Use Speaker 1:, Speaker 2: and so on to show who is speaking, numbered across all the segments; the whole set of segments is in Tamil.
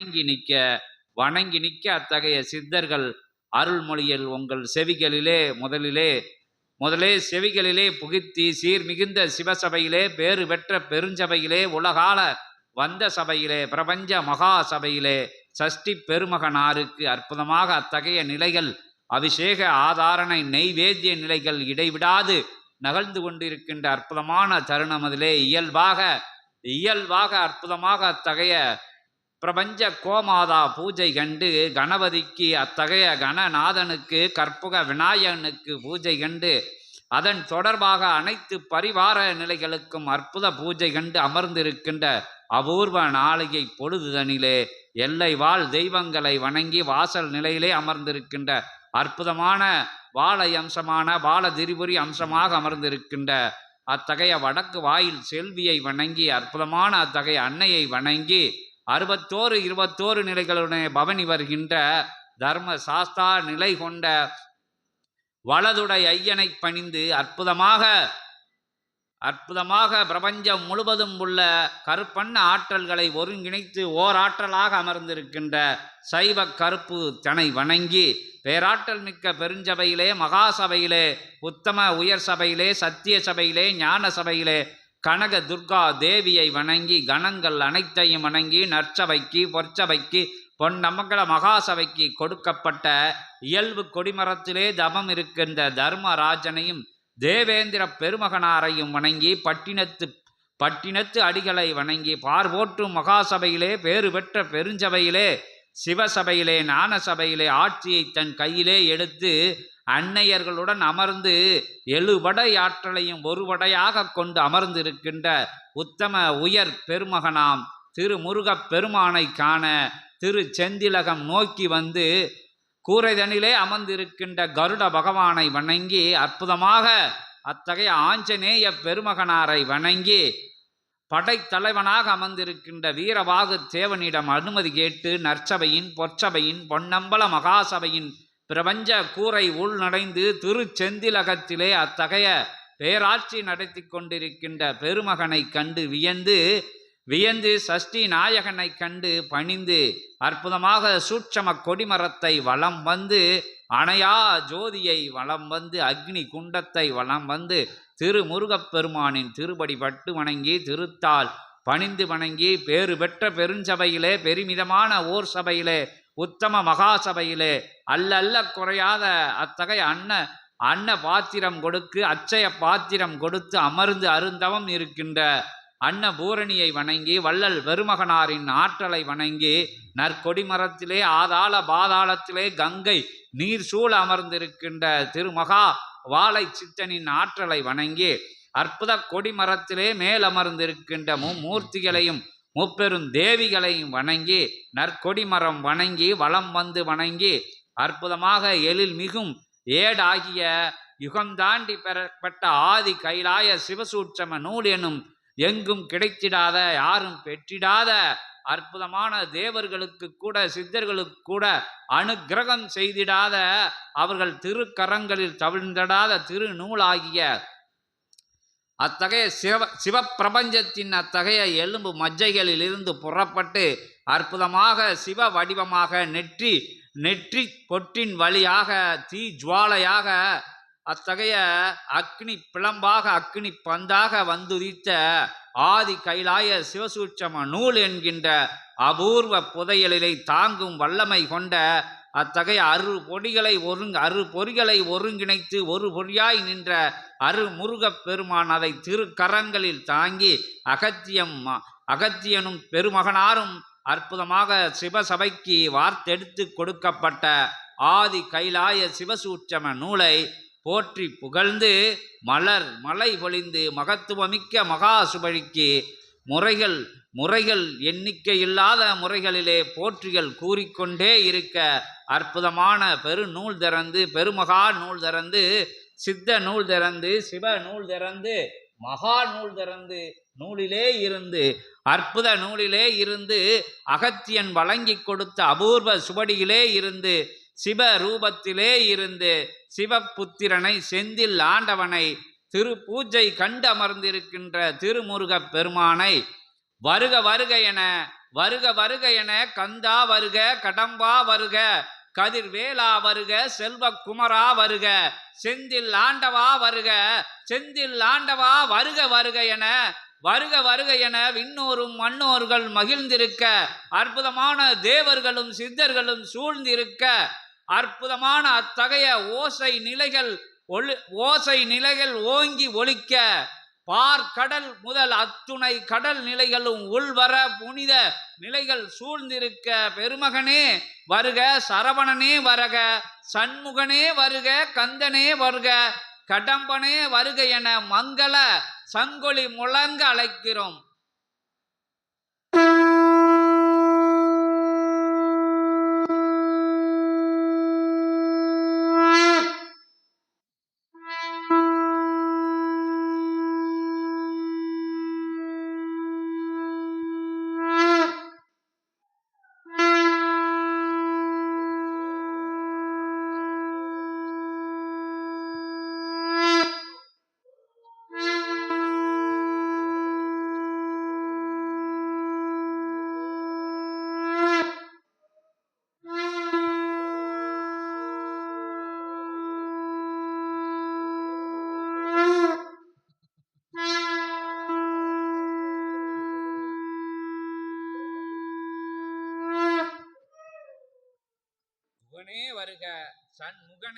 Speaker 1: வணங்கி நிற்க வணங்கி நிற்க அத்தகைய சித்தர்கள் அருள்மொழியில் உங்கள் செவிகளிலே முதலிலே முதலே செவிகளிலே புகுத்தி சீர் மிகுந்த சிவசபையிலே பேறு பெற்ற பெருஞ்சபையிலே உலகால வந்த சபையிலே பிரபஞ்ச மகா சபையிலே சஷ்டி பெருமகனாருக்கு அற்புதமாக அத்தகைய நிலைகள் அபிஷேக ஆதாரணை நெய்வேத்திய நிலைகள் இடைவிடாது நகழ்ந்து கொண்டிருக்கின்ற அற்புதமான தருணம் அதிலே இயல்பாக இயல்பாக அற்புதமாக அத்தகைய பிரபஞ்ச கோமாதா பூஜை கண்டு கணபதிக்கு அத்தகைய கணநாதனுக்கு கற்புக விநாயகனுக்கு பூஜை கண்டு அதன் தொடர்பாக அனைத்து பரிவார நிலைகளுக்கும் அற்புத பூஜை கண்டு அமர்ந்திருக்கின்ற அபூர்வ நாளிகை பொழுதுதனிலே எல்லை வாழ் தெய்வங்களை வணங்கி வாசல் நிலையிலே அமர்ந்திருக்கின்ற அற்புதமான வாழை அம்சமான வாழ திரிபுரி அம்சமாக அமர்ந்திருக்கின்ற அத்தகைய வடக்கு வாயில் செல்வியை வணங்கி அற்புதமான அத்தகைய அன்னையை வணங்கி அறுபத்தோரு இருபத்தோரு நிலைகளுடைய பவனி வருகின்ற தர்ம சாஸ்தா நிலை கொண்ட வலதுடை ஐயனை பணிந்து அற்புதமாக அற்புதமாக பிரபஞ்சம் முழுவதும் உள்ள கருப்பண்ண ஆற்றல்களை ஒருங்கிணைத்து ஓராற்றலாக அமர்ந்திருக்கின்ற சைவ கருப்பு தனை வணங்கி பேராற்றல் மிக்க பெருஞ்சபையிலே மகாசபையிலே உத்தம உயர் சபையிலே சத்திய சபையிலே ஞான சபையிலே கனக துர்கா தேவியை வணங்கி கணங்கள் அனைத்தையும் வணங்கி நற்சபைக்கு பொற்சபைக்கு பொன்னமங்கல மகாசபைக்கு கொடுக்கப்பட்ட இயல்பு கொடிமரத்திலே தபம் இருக்கின்ற தர்மராஜனையும் தேவேந்திர பெருமகனாரையும் வணங்கி பட்டினத்து பட்டினத்து அடிகளை வணங்கி பார்வோற்றும் மகாசபையிலே பேறு பெற்ற பெருஞ்சபையிலே சிவசபையிலே ஞான சபையிலே ஆட்சியை தன் கையிலே எடுத்து அன்னையர்களுடன் அமர்ந்து எழுபடை ஆற்றலையும் ஒருபடையாக கொண்டு அமர்ந்திருக்கின்ற உத்தம உயர் பெருமகனாம் திருமுருகப் பெருமானை காண திரு செந்திலகம் நோக்கி வந்து கூரைதனிலே அமர்ந்திருக்கின்ற கருட பகவானை வணங்கி அற்புதமாக அத்தகைய ஆஞ்சநேய பெருமகனாரை வணங்கி படைத்தலைவனாக அமர்ந்திருக்கின்ற வீரவாகு தேவனிடம் அனுமதி கேட்டு நற்சபையின் பொற்சபையின் பொன்னம்பல மகாசபையின் பிரபஞ்ச கூரை உள்நடைந்து திருச்செந்திலகத்திலே அத்தகைய பேராட்சி நடத்தி கொண்டிருக்கின்ற பெருமகனை கண்டு வியந்து வியந்து சஷ்டி நாயகனை கண்டு பணிந்து அற்புதமாக சூட்சம கொடிமரத்தை வலம் வந்து அணையா ஜோதியை வலம் வந்து அக்னி குண்டத்தை வலம் வந்து திரு பெருமானின் திருப்படி பட்டு வணங்கி திருத்தால் பணிந்து வணங்கி பேறு பெற்ற பெருஞ்சபையிலே பெருமிதமான ஓர் சபையிலே உத்தம மகாசபையிலே அல்ல அல்ல குறையாத அத்தகைய அன்ன அன்ன பாத்திரம் கொடுக்கு அச்சய பாத்திரம் கொடுத்து அமர்ந்து அருந்தவம் இருக்கின்ற அன்ன பூரணியை வணங்கி வள்ளல் வெறுமகனாரின் ஆற்றலை வணங்கி நற்கொடி மரத்திலே ஆதாள பாதாளத்திலே கங்கை நீர் சூழ அமர்ந்திருக்கின்ற திருமகா வாழை சித்தனின் ஆற்றலை வணங்கி அற்புத கொடிமரத்திலே மேல் மேலமர்ந்திருக்கின்ற மும்மூர்த்திகளையும் முப்பெரும் தேவிகளையும் வணங்கி நற்கொடிமரம் வணங்கி வளம் வந்து வணங்கி அற்புதமாக எழில் மிகும் ஏடாகிய யுகந்தாண்டி பெறப்பட்ட ஆதி கைலாய சிவசூட்சம நூல் எனும் எங்கும் கிடைத்திடாத யாரும் பெற்றிடாத அற்புதமான தேவர்களுக்கு கூட சித்தர்களுக்கு கூட அனுக்கிரகம் செய்திடாத அவர்கள் திருக்கரங்களில் தவிழ்ந்திடாத திருநூலாகிய அத்தகைய சிவ சிவப்பிரபஞ்சத்தின் அத்தகைய எலும்பு மஜ்ஜைகளிலிருந்து புறப்பட்டு அற்புதமாக சிவ வடிவமாக நெற்றி நெற்றி பொட்டின் வழியாக தீ ஜுவாலையாக அத்தகைய அக்னி பிளம்பாக அக்னி பந்தாக வந்துதித்த ஆதி கைலாய சிவசூட்சம நூல் என்கின்ற அபூர்வ புதையலிலை தாங்கும் வல்லமை கொண்ட அத்தகைய அரு பொடிகளை ஒருங் அரு பொறிகளை ஒருங்கிணைத்து ஒரு பொறியாய் நின்ற அரு முருகப் பெருமான் அதை திருக்கரங்களில் தாங்கி அகத்தியம் அகத்தியனும் பெருமகனாரும் அற்புதமாக சிவசபைக்கு வார்த்தெடுத்து கொடுக்கப்பட்ட ஆதி கைலாய சிவசூட்சம நூலை போற்றி புகழ்ந்து மலர் மலை பொழிந்து மகத்துவமிக்க மகா சுபழிக்கு முறைகள் முறைகள் எண்ணிக்கை இல்லாத முறைகளிலே போற்றிகள் கூறிக்கொண்டே இருக்க அற்புதமான பெரு நூல் திறந்து பெருமகா நூல் திறந்து சித்த நூல் திறந்து சிவ நூல் திறந்து மகா நூல் திறந்து நூலிலே இருந்து அற்புத நூலிலே இருந்து அகத்தியன் வழங்கி கொடுத்த அபூர்வ சுவடியிலே இருந்து சிவ ரூபத்திலே இருந்து சிவபுத்திரனை செந்தில் ஆண்டவனை திரு பூஜை கண்டு அமர்ந்திருக்கின்ற திருமுருகப் பெருமானை வருக வருக என வருக வருக என கந்தா வருக கடம்பா வருக கதிர்வேலா வருக செல்வ குமரா வருக செந்தில் ஆண்டவா வருக செந்தில் ஆண்டவா வருக வருக என வருக வருக என விண்ணோரும் மன்னோர்கள் மகிழ்ந்திருக்க அற்புதமான தேவர்களும் சித்தர்களும் சூழ்ந்திருக்க அற்புதமான அத்தகைய ஓசை நிலைகள் ஒளி ஓசை நிலைகள் ஓங்கி ஒழிக்க பார்க்கடல் முதல் அத்துணை கடல் நிலைகளும் உள்வர புனித நிலைகள் சூழ்ந்திருக்க பெருமகனே வருக சரவணனே வருக சண்முகனே வருக கந்தனே வருக கடம்பனே வருக என மங்கள சங்கொலி முழங்க அழைக்கிறோம்.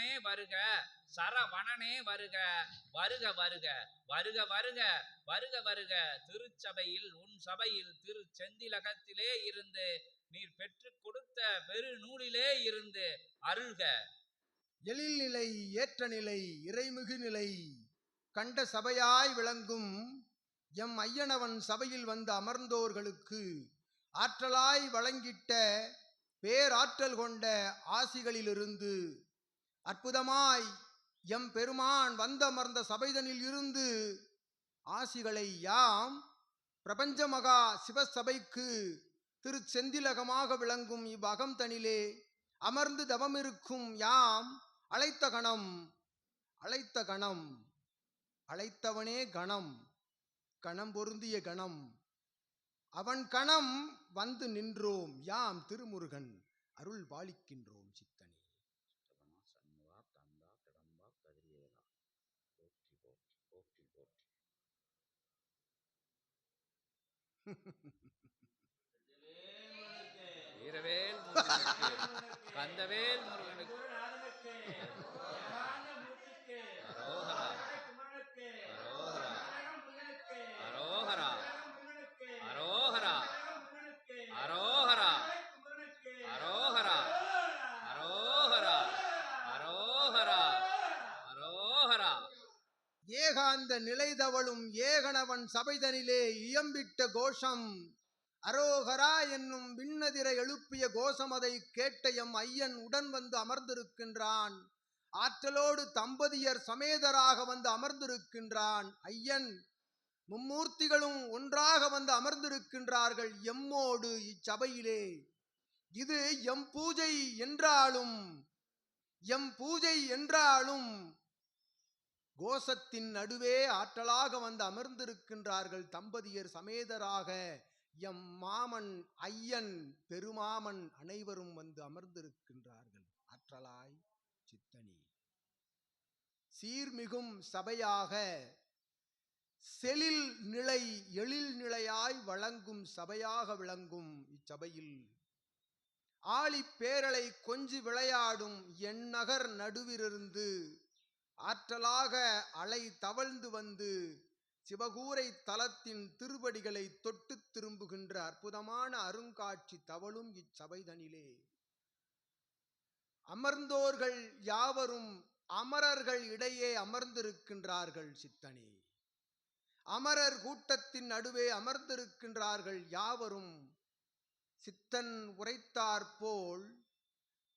Speaker 1: சண்முகனே வருக சரவணனே வருக வருக வருக வருக வருக வருக வருக திருச்சபையில் உன் சபையில் திரு செந்திலகத்திலே இருந்து நீர் பெற்றுக் கொடுத்த பெருநூலிலே இருந்து அருள்க.
Speaker 2: எழில் நிலை ஏற்ற நிலை இறைமிகு நிலை கண்ட சபையாய் விளங்கும் எம் ஐயனவன் சபையில் வந்த அமர்ந்தோர்களுக்கு ஆற்றலாய் வழங்கிட்ட பேராற்றல் கொண்ட ஆசிகளிலிருந்து அற்புதமாய் எம் பெருமான் வந்தமர்ந்த சபைதனில் இருந்து ஆசிகளை யாம் பிரபஞ்ச மகா சிவசபைக்கு திரு செந்திலகமாக விளங்கும் இவ்வகம் தனிலே அமர்ந்து தவமிருக்கும் யாம் அழைத்த கணம் அழைத்த கணம் அழைத்தவனே கணம் கணம் பொருந்திய கணம். அவன் கணம் வந்து நின்றோம் யாம் திருமுருகன் அருள் பாலிக்கின்றோம் சித்த
Speaker 1: சண்முகா கந்தா கடம்பா கதிரியேலா போற்றி போற்றி போற்றி போற்றி வீரவேல் கந்தவேல் முருகனுக்கு.
Speaker 2: ஏகாந்த நிலைதவளும் ஏகனவன் சபைதனிலே இயம்பிட்ட கோஷம் அரோகரா என்னும் விண்ணதிர எழுப்பிய கோஷம் அதை கேட்ட எம் ஐயன் உடன் வந்து அமர்ந்திருக்கின்றான். ஆற்றலோடு தம்பதியர் சமேதராக வந்து அமர்ந்திருக்கின்றான். ஐயன் மும்மூர்த்திகளும் ஒன்றாக வந்து அமர்ந்திருக்கின்றார்கள் எம்மோடு இச்சபையிலே. இது எம் பூஜை என்றாலும் எம் பூஜை என்றாலும் கோஷத்தின் நடுவே ஆற்றலாக வந்து அமர்ந்திருக்கின்றார்கள் தம்பதியர் சமேதராக. எம் மாமன் ஐயன் பெருமாமன் அனைவரும் வந்து அமர்ந்திருக்கின்றார்கள். ஆற்றலாய் சித்தனி. சீர்மிகும் சபையாக செலில் நிலை எழில் நிலையாய் வழங்கும் சபையாக விளங்கும் இச்சபையில். ஆழிப் பேரலை கொஞ்சி விளையாடும் என் நகர் நடுவிலிருந்து ஆற்றலாக அலை தவழ்ந்து வந்து சிவகூரை தலத்தின் திருவடிகளை தொட்டு திரும்புகின்ற அற்புதமான அருங்காட்சி தவழும் இச்சபைதனிலே. அமர்ந்தோர்கள் யாவரும் அமரர்கள் இடையே அமர்ந்திருக்கின்றார்கள் சித்தனே. அமரர் கூட்டத்தின் நடுவே அமர்ந்திருக்கின்றார்கள் யாவரும். சித்தன் உரைத்தாற்போல்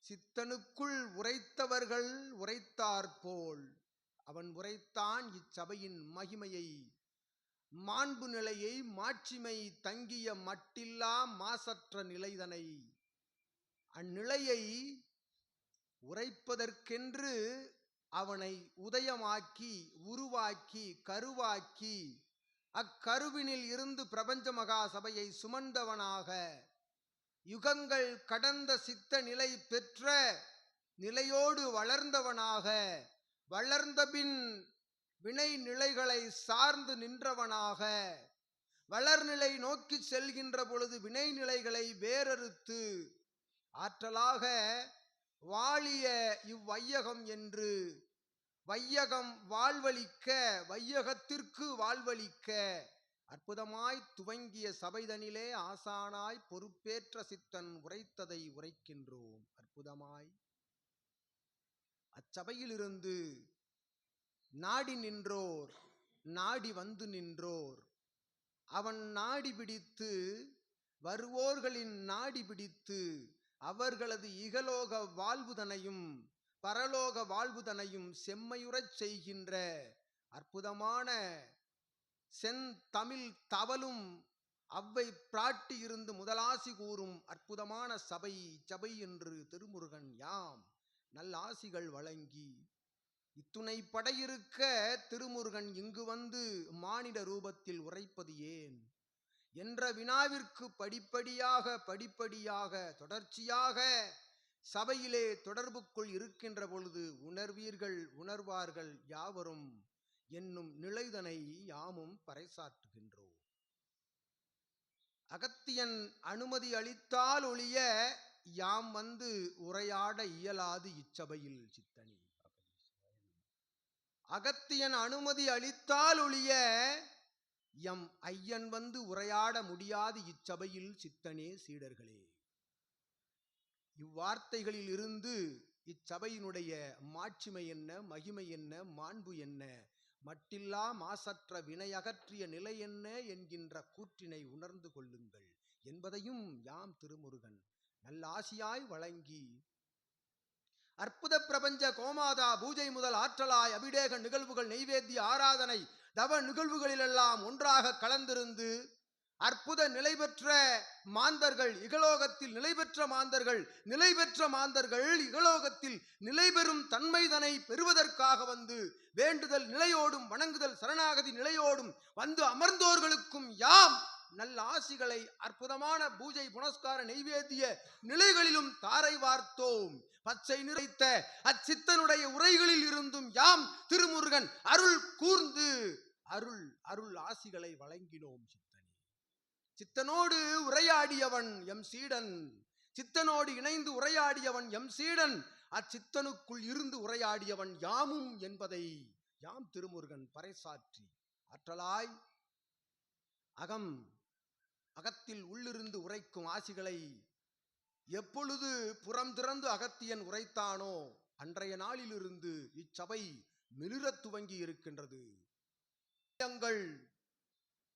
Speaker 2: சித்தனுக்குள் உரைத்தவர்கள் உரைத்தாற்போல். அவன் உரைத்தான் இச்சபையின் மகிமையை. மாண்பு நிலையை மாட்சிமை தங்கிய மட்டில்லா மாசற்ற நிலைதனை. அந்நிலையை உரைப்பதற்கென்று அவனை உதயமாக்கி உருவாக்கி கருவாக்கி அக்கருவினில் இருந்து பிரபஞ்ச மகா சபையை சுமந்தவனாக யுகங்கள் கடந்த சித்த நிலை பெற்ற நிலையோடு வளர்ந்தவனாக வளர்ந்தபின் வினை நிலைகளை சார்ந்து நின்றவனாக வளர்நிலை நோக்கி செல்கின்ற பொழுது வினை நிலைகளை வேறறுத்து ஆற்றலாக வாழிய இவ்வையகம் என்று வையகம் வாழ்வழிக்க வையகத்திற்கு வாழ்வளிக்க அற்புதமாய் துவங்கிய சபைதனிலே ஆசானாய் பொறுப்பேற்ற சித்தன் உரைத்ததை உரைக்கின்றோம். அற்புதமாய். அச்சபையிலிருந்து நாடி நின்றோர் நாடி வந்து நின்றோர். அவன் நாடி பிடித்து வருவோர்களின் நாடி பிடித்து அவர்களது இகலோக வாழ்வுதனையும் பரலோக வாழ்வுதனையும் செம்மையுறச் செய்கின்ற அற்புதமான செந்தமிழ் தவலும் அவ்வை பிராட்டி இருந்து முதலாசி கூறும் அற்புதமான சபை சபை என்று திருமுருகன் யாம் நல்லாசிகள் வழங்கி. இத்துணை படையிருக்க திருமுருகன் இங்கு வந்து மானிட ரூபத்தில் உரைப்பது ஏன்? என்ற வினாவிற்கு படிப்படியாக படிப்படியாக தொடர்ச்சியாக சபையிலே தொடர்புக்குள் இருக்கின்ற பொழுது உணர்வீர்கள் உணர்வார்கள் யாவரும். என்னும் நிலைதனை யாமும் பறைசாற்றுகின்றோம் அகத்தியன் அனுமதி அளித்தால் ஒழிய யாம் வந்து உரையாட இயலாது இச்சபையில் சித்தனி. அகத்தியன் அனுமதி அளித்தால் ஒழிய எம் ஐயன் வந்து உரையாட முடியாது இச்சபையில் சித்தனே சீடர்களே. இவ்வார்த்தைகளில் இருந்து இச்சபையினுடைய மாட்சிமை என்ன மகிமை என்ன மாண்பு என்ன? மட்டில்லா மாசற்ற வினையகற்றிய நிலை என்ன என்கின்ற கூற்றினை உணர்ந்து கொள்ளுங்கள். என்பதையும் யாம் திருமுருகன் நல்லாசியாய் வழங்கி அற்புத பிரபஞ்ச கோமாதா பூஜை முதல் ஆற்றலாய் அபிடேக நிகழ்வுகள் நெய்வேத்திய ஆராதனை தவ நிகழ்வுகளிலெல்லாம் ஒன்றாக கலந்திருந்து அற்புத நிலை பெற்ற மாந்தர்கள் இகலோகத்தில் நிலை பெற்ற மாந்தர்கள் நிலை பெற்ற மாந்தர்கள் இகலோகத்தில் நிலை பெறும் தன்மைதனை பெறுவதற்காக வந்து வேண்டுதல் நிலையோடும் வணங்குதல் சரணாகதி நிலையோடும் வந்து அமர்ந்தோர்களுக்கும் யாம் நல்ல ஆசிகளை அற்புதமான பூஜை புனஸ்கார நெய்வேத்திய நிலைகளிலும் தாரை வார்த்தோம். பச்சை நிறைத்த அச்சித்தனுடைய உரைகளில் இருந்தும் யாம் திருமுருகன் அருள் கூர்ந்து அருள் அருள் ஆசிகளை வழங்கினோம். சித்தனோடு உரையாடியவன் எம் சீடன். சித்தனோடு இணைந்து உரையாடியவன் எம் சீடன். அச்சித்தனுக்குள் இருந்து உரையாடியவன் யாமும் என்பதை யாம் திருமுருகன் பறைசாற்றி. ஆற்றலாய் அகம் அகத்தில் உள்ளிருந்து உரைக்கும் ஆசிகளை எப்பொழுது புறம் திறந்து அகத்தியன் உரைத்தானோ அன்றைய நாளிலிருந்து இச்சபை மிளிரத் துவங்கி இருக்கின்றது எங்கள்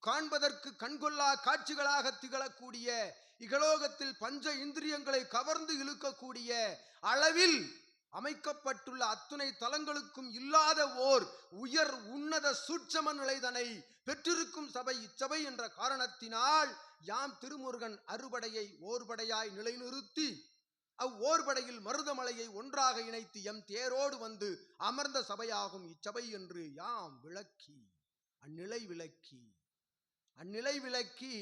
Speaker 2: காண்பதற்கு கண்கொள்ளா காட்சிகளாக திகழக்கூடிய இகலோகத்தில் பஞ்ச இந்திரியங்களை கவர்ந்து இழுக்கக்கூடிய அளவில் அமைக்கப்பட்டுள்ள அத்துணை தலங்களுக்கும் இல்லாத ஓர் உயர் உன்னத சூட்சம நிலைதனை பெற்றிருக்கும் சபை இச்சபை என்ற காரணத்தினால் யாம் திருமுருகன் அறுபடையை ஓர்படையாய் நிலைநிறுத்தி அவ்வோர்படையில் மருதமலையை ஒன்றாக இணைத்து எம் தேரோடு வந்து அமர்ந்த சபையாகும் இச்சபை என்று யாம் விளக்கி அந்நிலை விளக்கி. அந்நிலை விளக்கி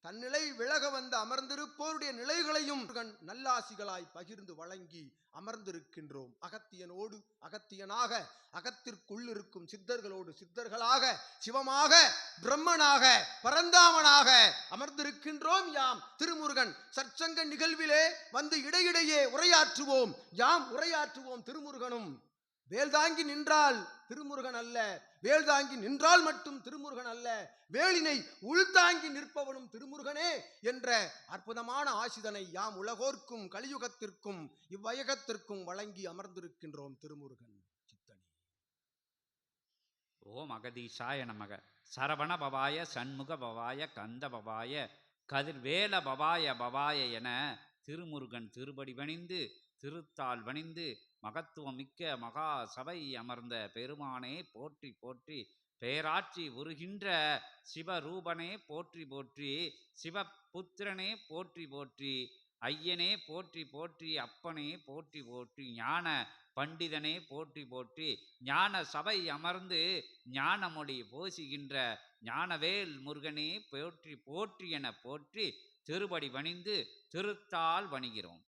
Speaker 2: தன்னிலை விலக வந்து அமர்ந்திருப்போருடைய நிலைகளையும் நல்லாசிகளாய் பகிர்ந்து வழங்கி அமர்ந்திருக்கின்றோம். அகத்தியனோடு அகத்தியனாக அகத்திற்குள்ளிருக்கும் சித்தர்களோடு சித்தர்களாக சிவமாக பிரம்மனாக பரந்தாமனாக அமர்ந்திருக்கின்றோம் யாம். திருமுருகன் சற்சங்க நிகழ்விலே வந்து இடையிடையே உரையாற்றுவோம். யாம் உரையாற்றுவோம் திருமுருகனும். வேல் தாங்கி நின்றால் திருமுருகன் அல்ல வேல் தாங்கி நின்றால் மட்டும் திருமுருகன் அல்ல வேலினை உள்தாங்கி நிற்பவனும் திருமுருகனே என்ற அற்புதமான ஆசிதனை யாம் உலகோர்க்கும் கலியுகத்திற்கும் இவ்வையகத்திற்கும் வழங்கி அமர்ந்திருக்கின்றோம் திருமுருகன் சித்தனி.
Speaker 1: ஓம் அகதீஷாய நமக. சரவண பவாய சண்முக பவாய கந்த பவாய கதிர்வேல பவாய பவாய என திருமுருகன் திருபடி வணிந்து திருத்தால் வணிந்து மகத்துவம் மிக்க மகா சபை அமர்ந்த பெருமானே போற்றி போற்றி. பேராட்சி உருகின்ற சிவரூபனே போற்றி போற்றி. சிவபுத்திரனே போற்றி போற்றி. ஐயனே போற்றி போற்றி. அப்பனே போற்றி போற்றி. ஞான பண்டிதனே போற்றி போற்றி. ஞான சபை அமர்ந்து ஞானமொழி போசுகின்ற ஞானவேல் முருகனே போற்றி போற்றி என போற்றி திருபடி வணிந்து திருத்தால் வணிகிறோம்.